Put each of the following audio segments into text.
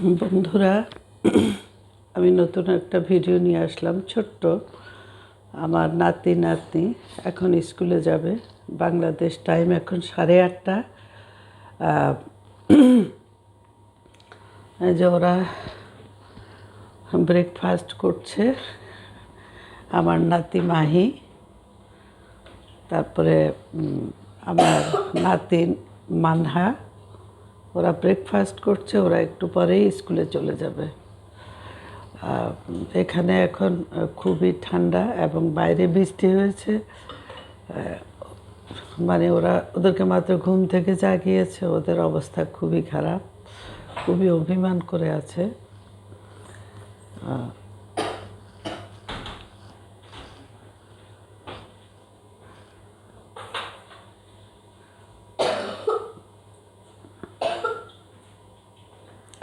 বন্ধুরা, আমি নতুন একটা ভিডিও নিয়ে আসলাম, ছোট্ট। আমার নাতি নাতনি এখন স্কুলে যাবে, বাংলাদেশ টাইম এখন সাড়ে আটটা। যে ওরা ব্রেকফাস্ট করছে, আমার নাতি মাহি, তারপরে আমার নাতিন মানহা। ওরা ব্রেকফাস্ট করছে, ওরা একটু পরেই স্কুলে চলে যাবে। এখানে এখন খুবই ঠান্ডা এবং বাইরে বৃষ্টি হয়েছে। মানে ওরা, ওদেরকে মাত্র ঘুম থেকে জাগিয়েছে, ওদের অবস্থা খুবই খারাপ, খুবই অভিমান করে আছে।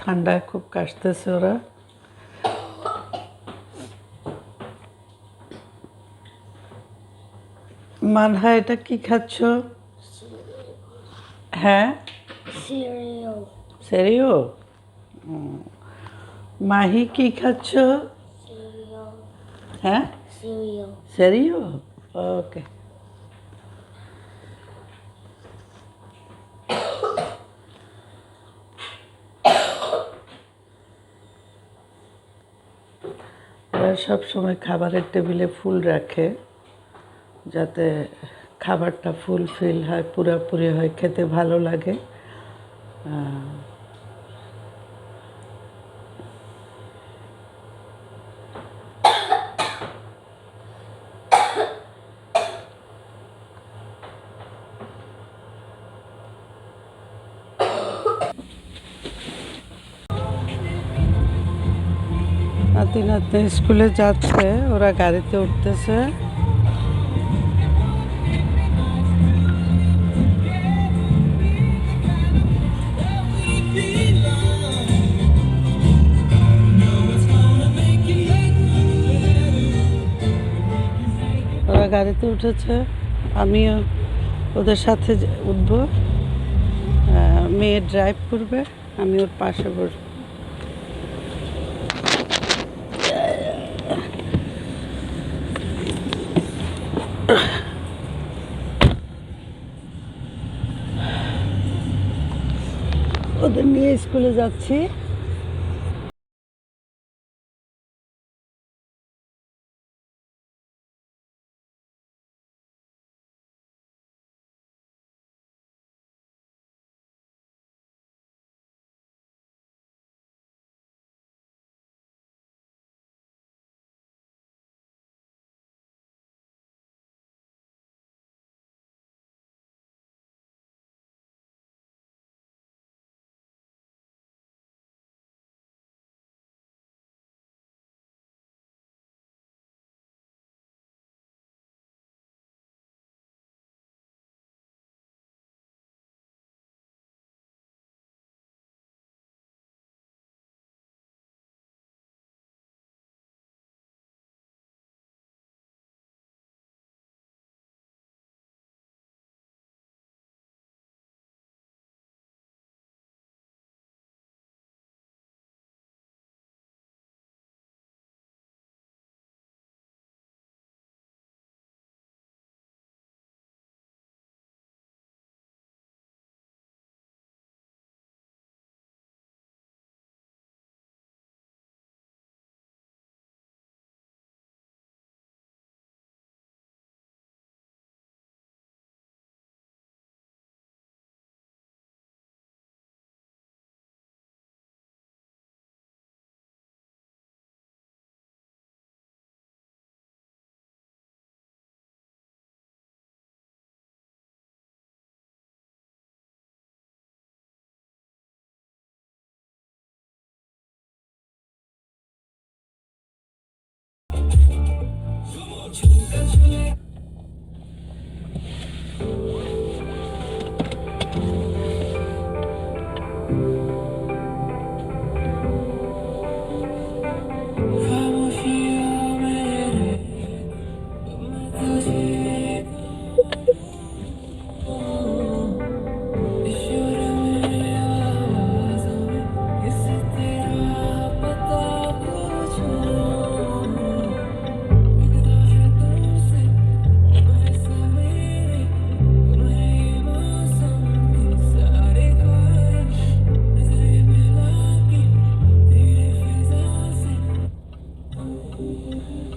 ঠান্ডায় খুব কাশতেছে ওরা। মানহা এটা কি খাচ্ছ? হ্যাঁ? সেরিও মাহি কি খাচ্ছ? হ্যাঁ. সেরিও ওকে সব সময় খাবারের টেবিলে ফুল রাখে, যাতে খাবারটা ফুল ফিল হয়, পুরাপুরি হয়, খেতে ভালো লাগে। নাতি নাতনি স্কুলে যাচ্ছে, ওরা গাড়িতে উঠতেছে। ওরা গাড়িতে উঠেছে, আমিও ওদের সাথে উঠবো। মেয়ে ড্রাইভ করবে, আমি ওর পাশে বসবো। ওদের নিয়ে স্কুলে যাচ্ছি।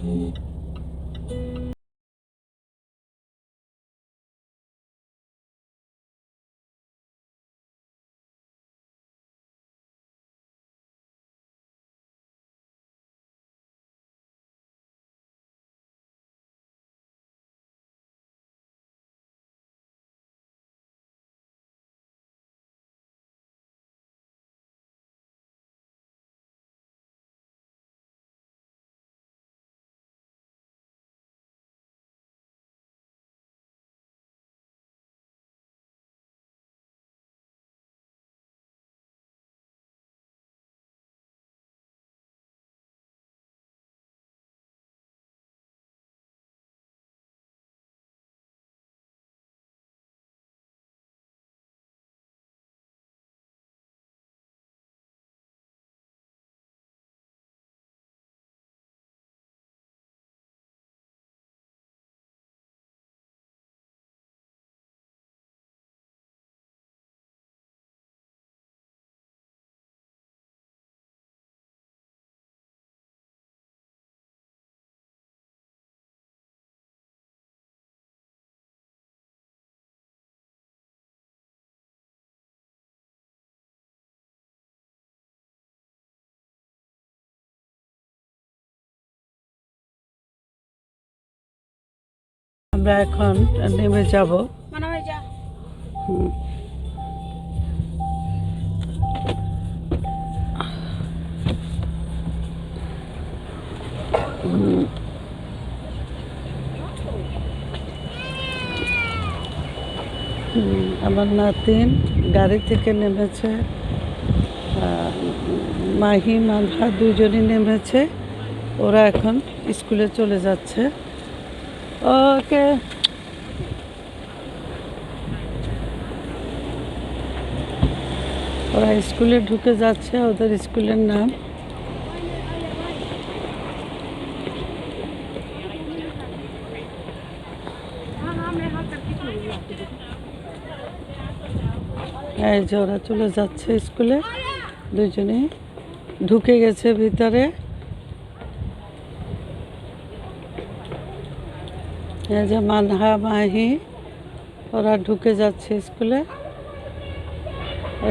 Mm-hmm. আমরা এখন নেমে যাব। আমার নাতিন গাড়ি থেকে নেমেছে। মাহি মানহা দুজনই নেমেছে। ওরা এখন স্কুলে চলে যাচ্ছে। ওকে ওরা স্কুলে ঢুকে যাচ্ছে, ওদের স্কুলের নাম। এই যে ওরা চলে যাচ্ছে স্কুলে। দুজনেই ঢুকে গেছে ভিতরে এই যে মানহা মাহি, ওরা ঢুকে যাচ্ছে স্কুলে।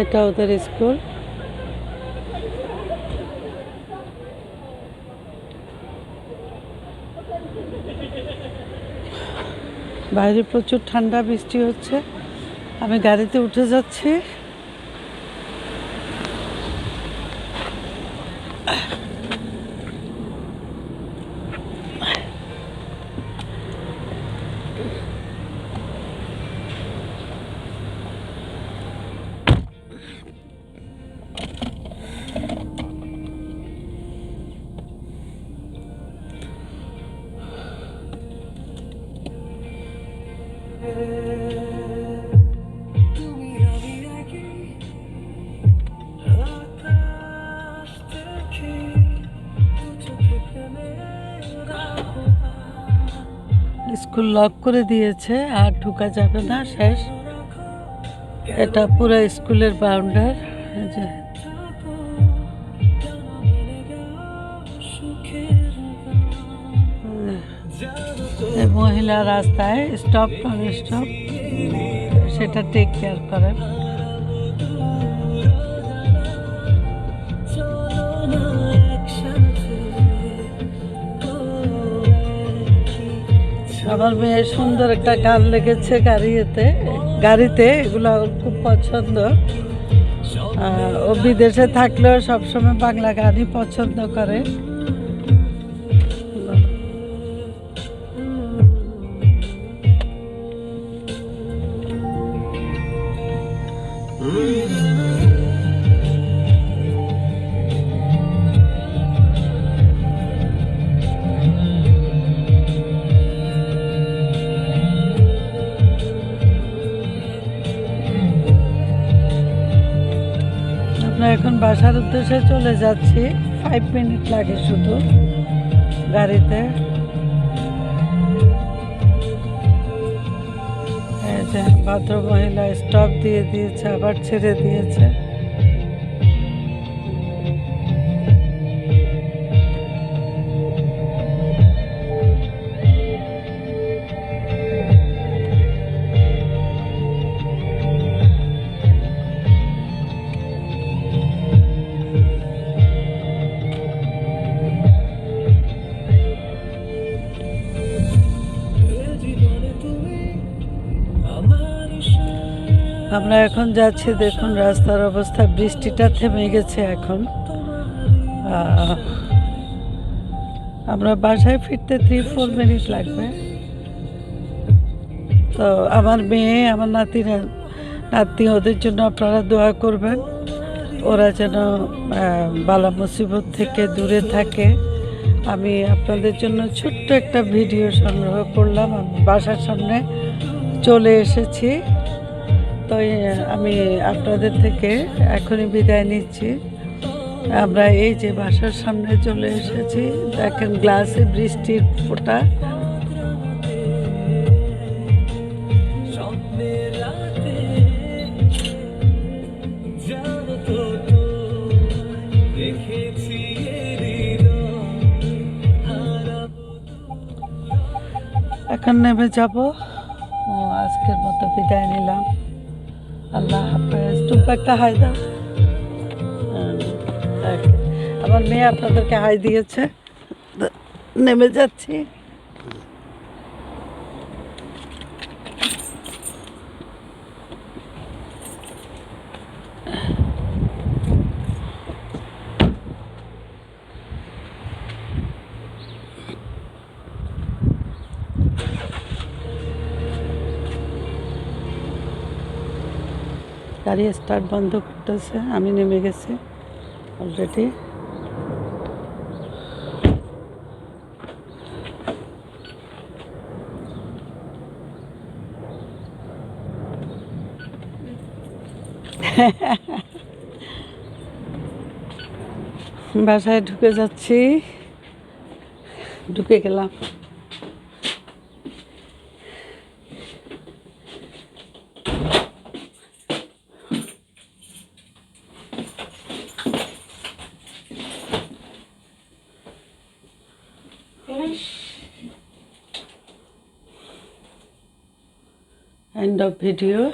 এটা ওদের স্কুল। বাইরে প্রচুর ঠান্ডা, বৃষ্টি হচ্ছে। আমি গাড়িতে উঠে যাচ্ছি। স্কুল লক করে দিয়েছে আর ঢুকা যাবে না শেষ। এটা পুরো স্কুলের বাউন্ডার যে মহিলা রাস্তায় স্টপ নন স্টপ সেটা টেক কেয়ার করেন আমার মেয়ের সুন্দর একটা গান লেগেছে গাড়িতে। গাড়িতে এগুলো খুব পছন্দ। ও বিদেশে থাকলেও সবসময় বাংলা গানই পছন্দ করে। এখন বাসার উদ্দেশ্যে চলে যাচ্ছি। ফাইভ মিনিট লাগে শুধু গাড়িতে। ভদ্র মহিলা স্টপ দিয়ে দিয়েছে, আবার ছেড়ে দিয়েছে। আমরা এখন যাচ্ছি, দেখুন রাস্তার অবস্থা, বৃষ্টিটা থেমে গেছে এখন। আমরা বাসায় ফিরতে থ্রি ফোর মিনিট লাগবে। তো আমার মেয়ে, আমার নাতিরা নাতি ওদের জন্য আপনারা দোয়া করবেন। ওরা যেন বালা মুসিবত থেকে দূরে থাকে। আমি আপনাদের জন্য ছোট্ট একটা ভিডিও সংগ্রহ করলাম। আমি বাসার সামনে চলে এসেছি। এ, আমি আপনাদের থেকে এখনই বিদায় নিচ্ছি। আমরা এই যে বাসার সামনে চলে এসেছি দেখেন গ্লাসে বৃষ্টির ফোঁটা। এখন নেমে যাব। আজকের মতো বিদায় নিলাম। আল্লাহ হাফেজ। তুমি একটা হাই দাও। আমার মেয়ে আপনাদেরকে হাই দিয়েছে। নেমে যাচ্ছি। গাড়ি স্টার্ট বন্ধ করতেছে আমি নেমে গেছি অলরেডি বাসায় ঢুকে যাচ্ছি ঢুকে গেলাম। End of video